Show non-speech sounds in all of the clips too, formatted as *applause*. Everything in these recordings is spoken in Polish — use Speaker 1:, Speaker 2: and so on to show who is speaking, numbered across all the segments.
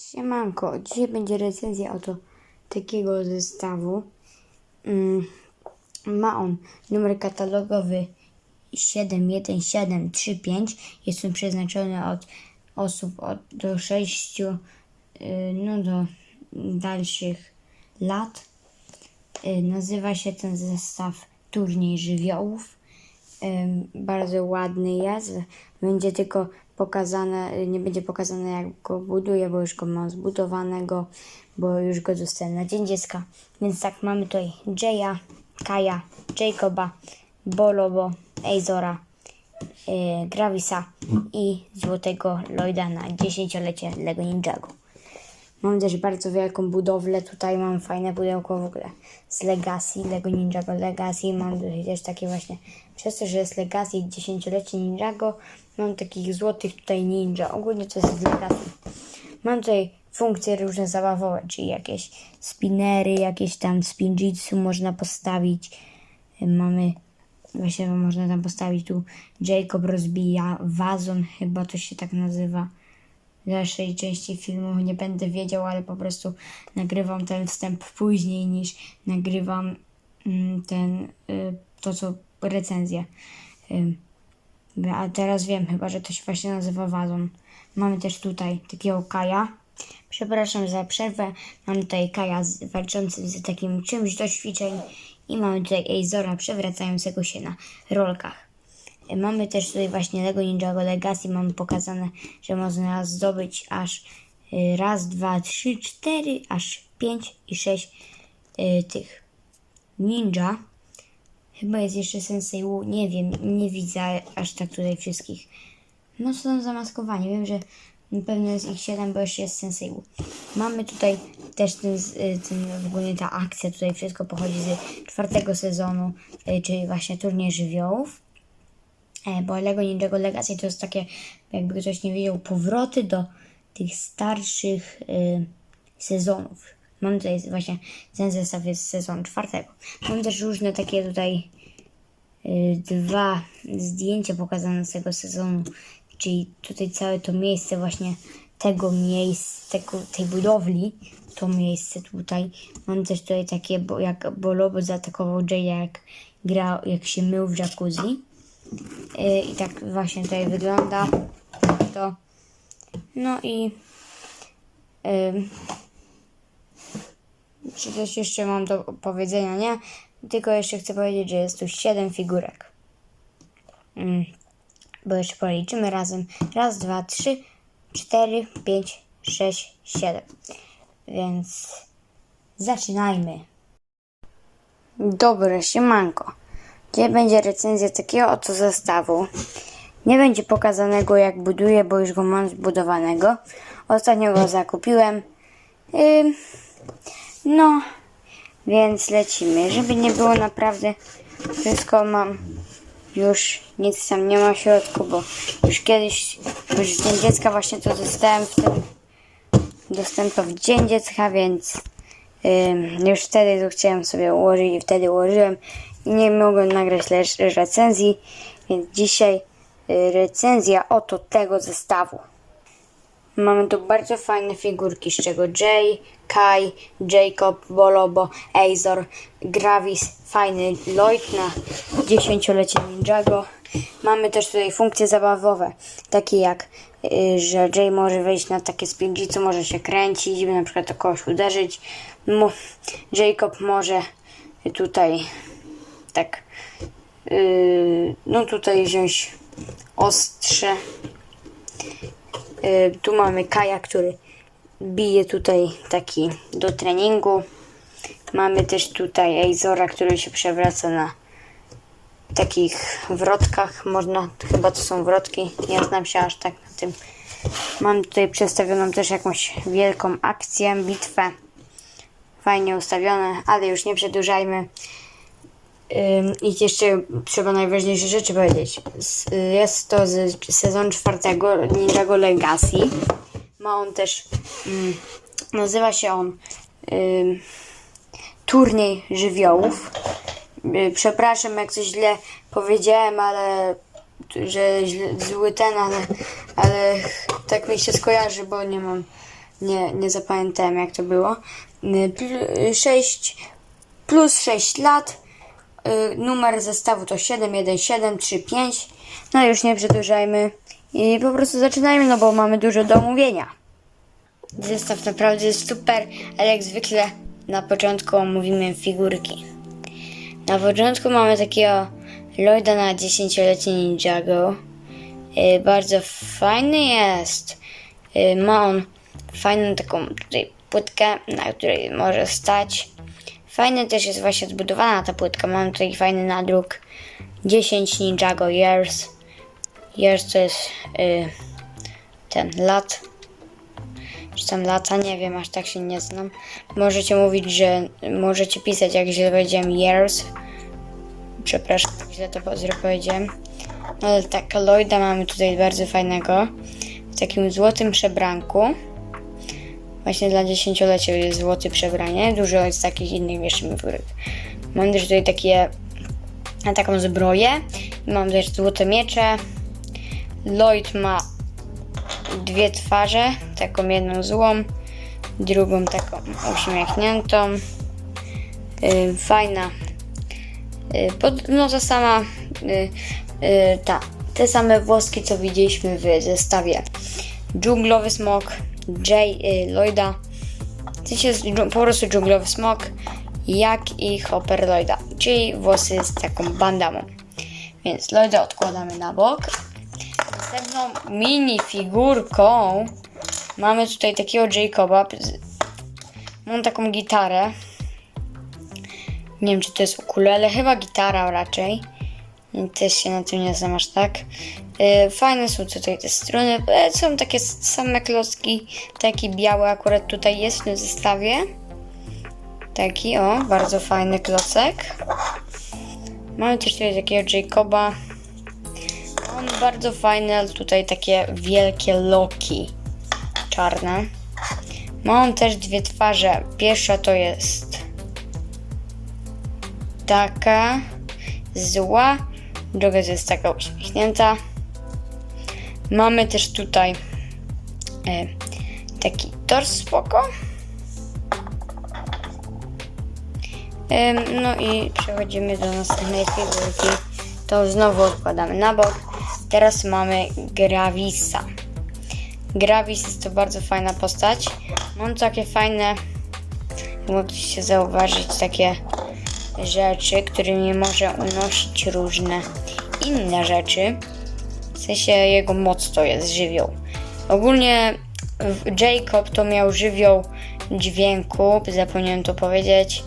Speaker 1: Siemanko, dzisiaj będzie recenzja oto takiego zestawu. Mm, ma on numer katalogowy 71735. Jest on przeznaczony od osób od, do 6 y, no do dalszych lat. Y, nazywa się ten zestaw Turniej Żywiołów. Ym, bardzo ładny jest. Będzie tylko pokazane, nie będzie pokazane jak go buduję, bo już go mam zbudowanego, bo już go dostałem na Dzień Dziecka. Więc tak, mamy tutaj Jaya, Kaja, Jacoba, Bolobo, Azora, yy, Gravisa i Złotego Lloyda na dziesięciolecie Lego Ninjago. Mam też bardzo wielką budowlę. Tutaj mam fajne pudełko w ogóle z Legacy, Lego Ninjago Legacy. Mam też takie właśnie, przez to, że jest Legacy i dziesięciolecie Ninjago, mam takich złotych tutaj ninja. Ogólnie to jest Legacy. Mam tutaj funkcje różne zabawowe, czyli jakieś spinery, jakieś tam spinjitsu można postawić. Mamy, właśnie można tam postawić tu Jacob rozbija wazon, chyba to się tak nazywa dalszej części filmu nie będę wiedział, ale po prostu nagrywam ten wstęp później niż nagrywam mm, ten, y, to co recenzję. A teraz wiem chyba, że to się właśnie nazywa wazon. Mamy też tutaj takiego Kaja. Przepraszam za przerwę. Mamy tutaj Kaja walczący z takim czymś do ćwiczeń i mamy tutaj Azora przewracającego się na rolkach. Mamy też tutaj właśnie Lego Ninjago Legacy. Mamy pokazane, że można zdobyć aż y, raz, dwa, trzy, cztery, aż pięć i sześć y, tych ninja. Chyba jest jeszcze Sensei Wu. Nie wiem, nie widzę aż tak tutaj wszystkich. No są zamaskowani. Wiem, że na pewno jest ich 7, bo jeszcze jest Sensei Wu. Mamy tutaj też ten, y, ten ogólnie ta akcja. Tutaj wszystko pochodzi z czwartego sezonu, czyli właśnie turniej żywiołów. E, bo Lego Ninjago Legacy to jest takie, jakby ktoś nie wiedział, powroty do tych starszych y, sezonów. Mam tutaj właśnie, ten zestaw jest z sezonu czwartego. Mam też różne takie tutaj y, dwa zdjęcia pokazane z tego sezonu, czyli tutaj całe to miejsce właśnie tego miejsca, tej budowli, to miejsce tutaj. Mam też tutaj takie, bo jak Bolobo zaatakował Jaya, jak grał, jak się mył w jacuzzi. Yy, I tak właśnie tutaj wygląda to. No i yy, czy coś jeszcze mam do powiedzenia, nie? Tylko jeszcze chcę powiedzieć, że jest tu 7 figurek. Mm, bo jeszcze policzymy razem. Raz, dwa, trzy, cztery, pięć, sześć, siedem. Więc zaczynajmy. Dobre, siemanko. Dzisiaj będzie recenzja takiego oto zestawu. Nie będzie pokazanego jak buduję, bo już go mam zbudowanego. Ostatnio go zakupiłem. Ym, no, więc lecimy. Żeby nie było naprawdę wszystko mam już nic tam nie ma w środku, bo już kiedyś, już dzień dziecka właśnie to dostałem w tym dostałem to w dzień dziecka, więc ym, już wtedy to chciałem sobie ułożyć i wtedy ułożyłem nie mogłem nagrać recenzji, więc dzisiaj y, recenzja oto tego zestawu. Mamy tu bardzo fajne figurki, z czego Jay, Kai, Jacob, Bolobo, Azor, Gravis, fajny Lloyd na dziesięciolecie Ninjago. Mamy też tutaj funkcje zabawowe, takie jak, y, że Jay może wejść na takie spingi, może się kręcić, by na przykład kogoś uderzyć. Jacob może tutaj tak, y, no tutaj wziąć ostrze Y, Tu mamy Kaja, który bije tutaj taki do treningu. Mamy też tutaj Azora, który się przewraca na takich wrotkach. Można, chyba to są wrotki, nie znam się aż tak na tym. Mam tutaj przedstawioną też jakąś wielką akcję, bitwę. Fajnie ustawione, ale już nie przedłużajmy. I jeszcze trzeba najważniejsze rzeczy powiedzieć. Y, Jest to z sezonu czwartego Ninjago Legacy. Ma on też, ym, nazywa się on Turniej Żywiołów. Y, Przepraszam, jak coś źle powiedziałem, ale że źle, zły ten, ale, ale tak mi się skojarzy, bo nie mam Nie, nie zapamiętałem jak to było. 6 plus 6 lat. Y, Numer zestawu to 71735. No już nie przedłużajmy. I po prostu zaczynajmy, no bo mamy dużo do omówienia. Zestaw naprawdę jest super, ale jak zwykle na początku omówimy figurki. Na początku mamy takiego Lloyda na 10-lecie Ninjago. Y, bardzo fajny jest. Y, ma on fajną taką tutaj płytkę, na której może stać. Fajny też jest właśnie zbudowana ta płytka. Mam tutaj fajny nadruk. 10 Ninjago Years. Years to jest y, ten lat. Czy tam lata, nie wiem, aż tak się nie znam. Możecie mówić, że możecie pisać, jak źle powiedziałem years. Przepraszam, źle to źle powiedziałem. No ale tak, Lloyda mamy tutaj bardzo fajnego. W takim złotym przebranku. Właśnie dla dziesięciolecia jest złoty przebranie. Dużo jest takich innych jeszcze. Mam też tutaj takie, taką zbroję. Mam też złote miecze. Lloyd ma dwie twarze, taką jedną złą, drugą taką uśmiechniętą. Yy, fajna. Yy, pod, no to sama yy, yy, ta, te same włoski, co widzieliśmy w zestawie. Dżunglowy smok, Jay yy, Lloyda. W jest po prostu dżunglowy smok, jak i Hopper Lloyda, czyli włosy z taką bandamą. Więc Lloyda odkładamy na bok. Następną mini figurką mamy tutaj takiego Jacoba. Mam taką gitarę. Nie wiem, czy to jest ukulele, chyba gitara raczej. Też się na tym nie znam aż tak. Yy, Fajne są tutaj te struny. E, Są takie same klocki. Taki biały akurat tutaj jest w tym zestawie. Taki, o, bardzo fajny klocek. Mamy też tutaj takiego Jacoba. On bardzo fajny, ale tutaj takie wielkie loki czarne. Ma on też dwie twarze. Pierwsza to jest taka zła, druga jest taka uśmiechnięta. Mamy też tutaj e, taki tors spoko. Em, No i przechodzimy do następnej figurki. To znowu odkładamy na bok. Teraz mamy Gravisa. Gravis jest to bardzo fajna postać. Mam takie fajne, mogliście zauważyć, takie rzeczy, którymi może unosić różne inne rzeczy. W sensie jego moc to jest żywioł. Ogólnie Jacob to miał żywioł dźwięku, zapomniałem to powiedzieć.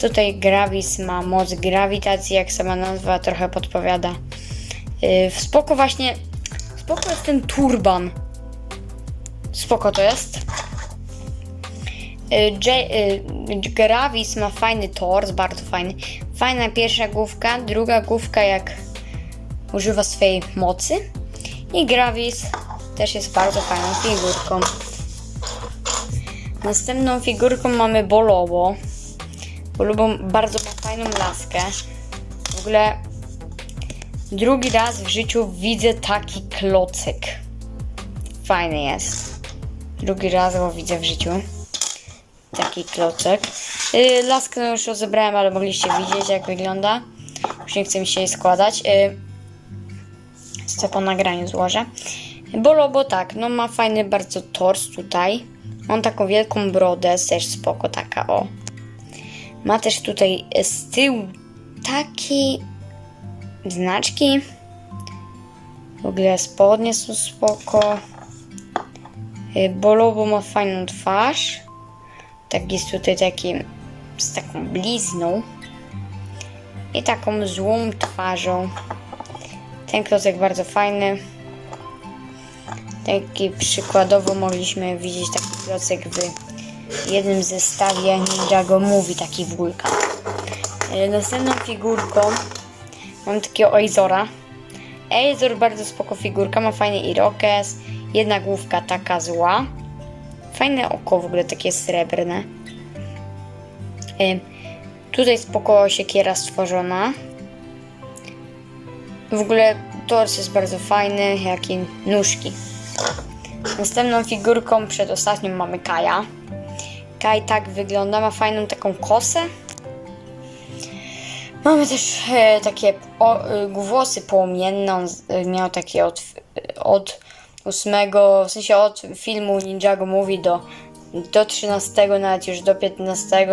Speaker 1: Tutaj Gravis ma moc grawitacji, jak sama nazwa trochę podpowiada. Yy, w spoko właśnie, spoko jest ten turban. Spoko to jest. Yy, J, yy, Gravis ma fajny tors, bardzo fajny. Fajna pierwsza główka, druga główka jak używa swojej mocy. I Gravis też jest bardzo fajną figurką. Następną figurką mamy Bolobo. Bolobo bardzo fajną laskę. W ogóle drugi raz w życiu widzę taki klocek. Fajny jest. Drugi raz go widzę w życiu. Taki klocek. Yy, laskę już rozebrałem, ale mogliście widzieć jak wygląda. Już nie chcę mi się jej składać. To po nagraniu złożę. Bolobo tak, no ma fajny bardzo tors tutaj. Mam taką wielką brodę, też spoko taka, o. Ma też tutaj z tyłu takie znaczki. W ogóle spodnie są spoko. Y, Bolobo ma fajną twarz. Tak jest tutaj taki z taką blizną. I taką złą twarzą. Ten klocek bardzo fajny. Taki przykładowo mogliśmy widzieć taki klocek w jednym zestawie Ninjago Movie, taki wulkan. E, Następną figurką mam takiego Aizora. Aizor bardzo spoko figurka, ma fajny irokes, jedna główka taka zła. Fajne oko w ogóle takie srebrne. E, Tutaj spoko siekiera stworzona. W ogóle tors jest bardzo fajny, jak i nóżki. Następną figurką, przedostatnią mamy Kaja. Kaj tak wygląda, ma fajną taką kosę. Mamy też e, takie o, e, włosy płomienne. On e, miał takie od, od 8, w sensie od filmu Ninjago Movie do, do 13, nawet już do 15.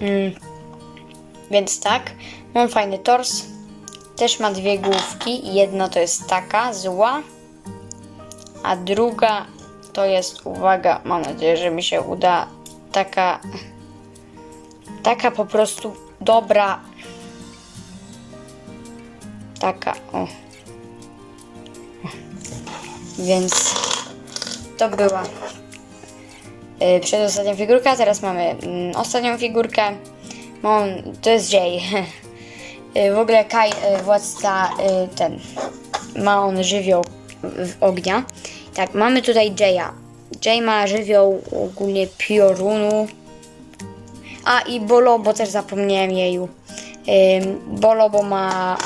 Speaker 1: Mm. Więc tak, mam fajny tors. Też ma dwie główki. Jedna to jest taka zła, a druga to jest, uwaga, mam nadzieję, że mi się uda, taka, taka po prostu dobra, taka, o. Więc to była yy, przedostatnia figurka, teraz mamy mm, ostatnią figurkę. Mam, to jest Jay. *laughs* Y, w ogóle Kai, y, władca, y, ten, ma on żywioł ognia. Tak, mamy tutaj Jaya. Jay ma żywioł ogólnie piorunu. A i Bolobo też zapomniałem jeju. Bolobo ma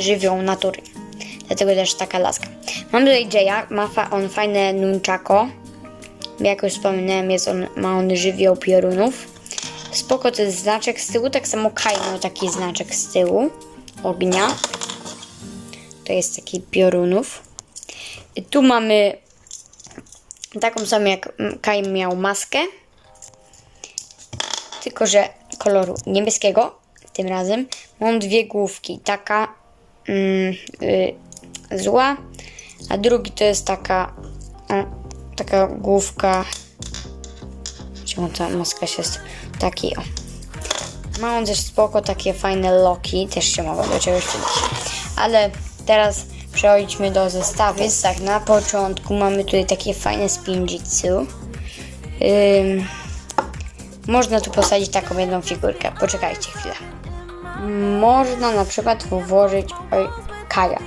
Speaker 1: żywioł natury. Dlatego też taka laska. Mam tutaj Jaya, ma fa- on fajne nunchako. Jak już wspominałem, jest on, ma on żywioł piorunów. Spoko, to jest znaczek z tyłu, tak samo Kai miał taki znaczek z tyłu ognia. To jest taki piorunów. I tu mamy taką samą jak Kai miał maskę, tylko że koloru niebieskiego tym razem. Mam dwie główki, taka mm, y, zła, a drugi to jest taka taka główka czemu ta maska się taki o. Ma on też spoko takie fajne loki, też się mogą do czegoś przydać. Ale teraz przechodźmy do zestawu. Więc tak, na początku mamy tutaj takie fajne spinjitsu. Można tu posadzić taką jedną figurkę. Poczekajcie chwilę. Można na przykład włożyć oj, Kaja.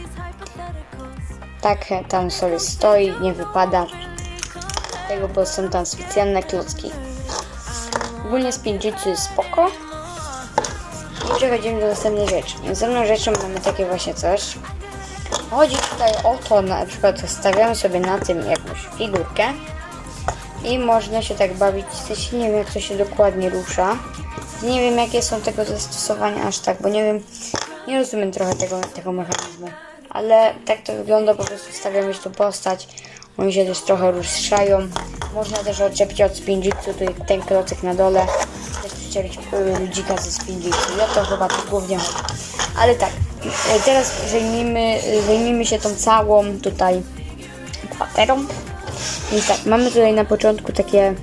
Speaker 1: Tak tam sobie stoi, nie wypada. Tego, bo są tam specjalne klocki. Ogólnie spinjitsu jest spoko. I przechodzimy do następnej rzeczy. Następną rzeczą mamy takie właśnie coś. Chodzi tutaj o to, na przykład stawiamy sobie na tym jakąś figurkę i można się tak bawić. Nie wiem jak to się dokładnie rusza. Nie wiem jakie są tego zastosowania aż tak, bo nie wiem, nie rozumiem trochę tego, tego mechanizmu. Ale tak to wygląda, po prostu stawiamy się tu postać. Oni się też trochę ruszają. Można też odczepić od spinjitsu, tutaj ten klocek na dole. Też przyczepić y, ludzika ze spinjitsu. Ja to chyba tu głównie chodzi. Ale tak, y, teraz zajmijmy, y, zajmijmy się tą całą tutaj kwaterą. Więc tak, mamy tutaj na początku takie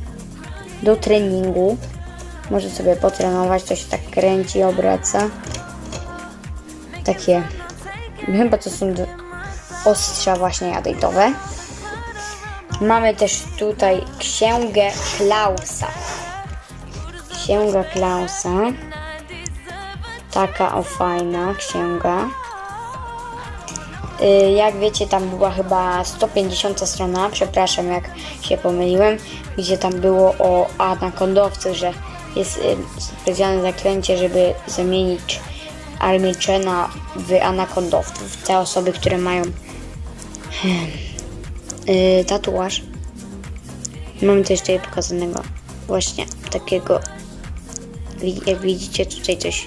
Speaker 1: do treningu. Może sobie potrenować, to się tak kręci, obraca. Takie, chyba to są ostrza właśnie jadejtowe. Mamy też tutaj księgę Klausa. Księga Klausa. Taka o fajna księga. Y, Jak wiecie, tam była chyba 150 strona, przepraszam jak się pomyliłem, gdzie tam było o anakondowcu, że jest y, specjalne zaklęcie, żeby zamienić armię Chena w anakondowców. Te osoby, które mają y, tatuaż. Mamy też tutaj pokazanego właśnie takiego, jak widzicie tutaj coś,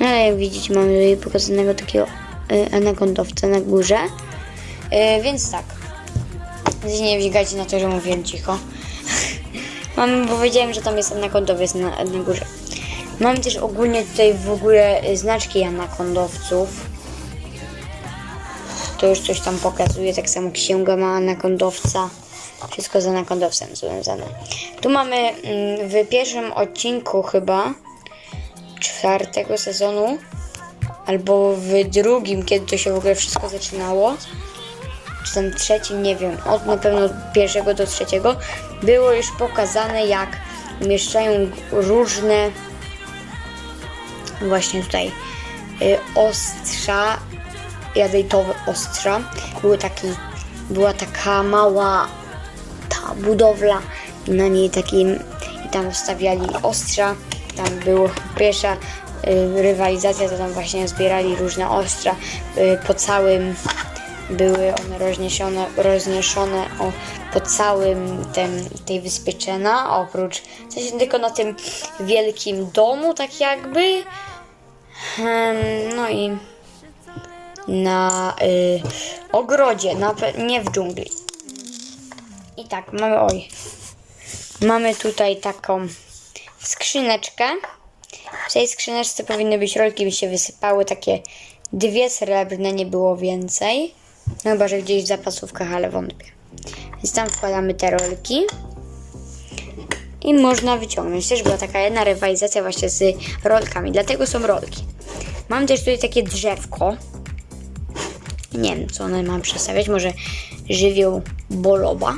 Speaker 1: no ale jak widzicie mamy tutaj pokazanego takiego y, anakondowca na górze, y, więc tak, nie wzgajcie na to, że mówiłem cicho. *laughs* Mam, bo wiedziałem, że tam jest anakondowiec na, na górze. Mamy też ogólnie tutaj w ogóle y, znaczki anakondowców. To już coś tam pokazuje, tak samo księga ma anakondowca. Wszystko z anakondowcem związane. Tu mamy mm, w pierwszym odcinku chyba czwartego sezonu albo w drugim, kiedy to się w ogóle wszystko zaczynało czy tam trzecim, nie wiem, od na pewno pierwszego do trzeciego, było już pokazane, jak umieszczają różne właśnie tutaj y, ostrza, jadejtowe ostrza. Były taki, była taka mała ta budowla, na niej takim i tam wstawiali ostrza. Tam była pierwsza y, rywalizacja, to tam właśnie zbierali różne ostrza y, po całym były one rozniesione, rozniesione o, po całym tym, tej wyspie oprócz, w sensie tylko na tym wielkim domu, tak jakby. Em, No i na y, ogrodzie, na, nie w dżungli. I tak, mamy, oj, mamy tutaj taką skrzyneczkę. W tej skrzyneczce powinny być rolki, by się wysypały takie dwie srebrne, nie było więcej. No chyba, że gdzieś w zapasówkach, ale wątpię. Więc tam wkładamy te rolki. I można wyciągnąć. Też była taka jedna rywalizacja właśnie z rolkami, dlatego są rolki. Mam też tutaj takie drzewko. Nie wiem, co one mam przedstawiać. Może żywioł boloba.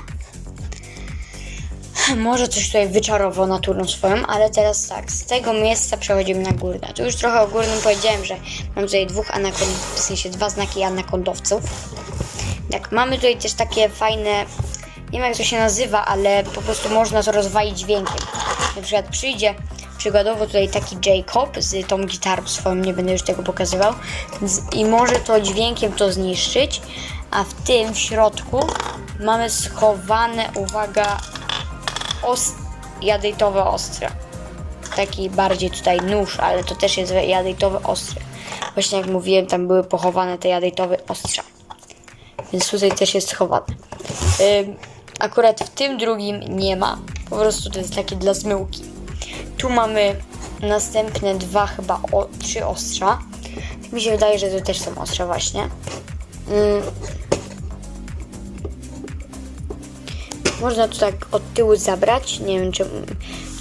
Speaker 1: Może coś tutaj wyczarował naturą swoją, ale teraz tak, z tego miejsca przechodzimy na górne. Tu już trochę o górnym powiedziałem, że mam tutaj dwóch anakond, w sensie dwa znaki anakondowców. Tak, mamy tutaj też takie fajne, nie wiem jak to się nazywa, ale po prostu można to rozwalić dźwiękiem. Na przykład przyjdzie przykładowo tutaj taki Jacob z tą gitarą swoją, nie będę już tego pokazywał, z, i może to dźwiękiem to zniszczyć, a w tym w środku mamy schowane, uwaga, os- jadejtowe ostre. Taki bardziej tutaj nóż, ale to też jest jadejtowy ostry. Właśnie jak mówiłem, tam były pochowane te jadejtowe ostrza. Więc tutaj też jest schowane. Akurat w tym drugim nie ma. Po prostu to jest takie dla zmyłki. Tu mamy następne dwa chyba, o, trzy ostrza. Mi się wydaje, że to też są ostrza właśnie. Ym, Można to tak od tyłu zabrać. Nie wiem, czy,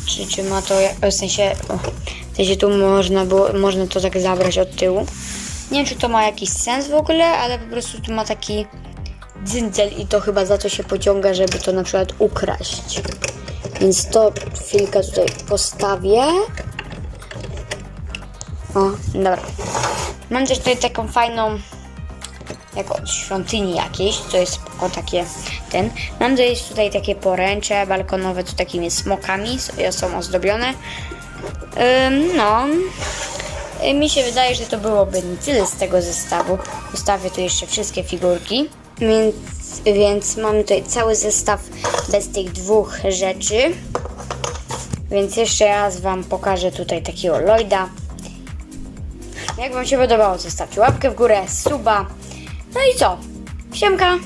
Speaker 1: czy, czy ma to. W sensie, o, w sensie tu można, było, można to tak zabrać od tyłu. Nie wiem, czy to ma jakiś sens w ogóle, ale po prostu tu ma taki dzyndzel i to chyba za to się pociąga, żeby to na przykład ukraść. Więc to chwilkę tutaj postawię. O, dobra. Mam też tutaj taką fajną jak świątyni jakiejś, to jest o takie ten. Mam tutaj, tutaj takie poręcze balkonowe z takimi smokami, s- są ozdobione. Ym, no, Y, mi się wydaje, że to byłoby tyle z tego zestawu. Zostawię tu jeszcze wszystkie figurki. Więc, więc mam tutaj cały zestaw bez tych dwóch rzeczy. Więc jeszcze raz Wam pokażę tutaj takiego Lloyda. Jak Wam się podobało, zostawcie łapkę w górę, suba. No i co? Siemka!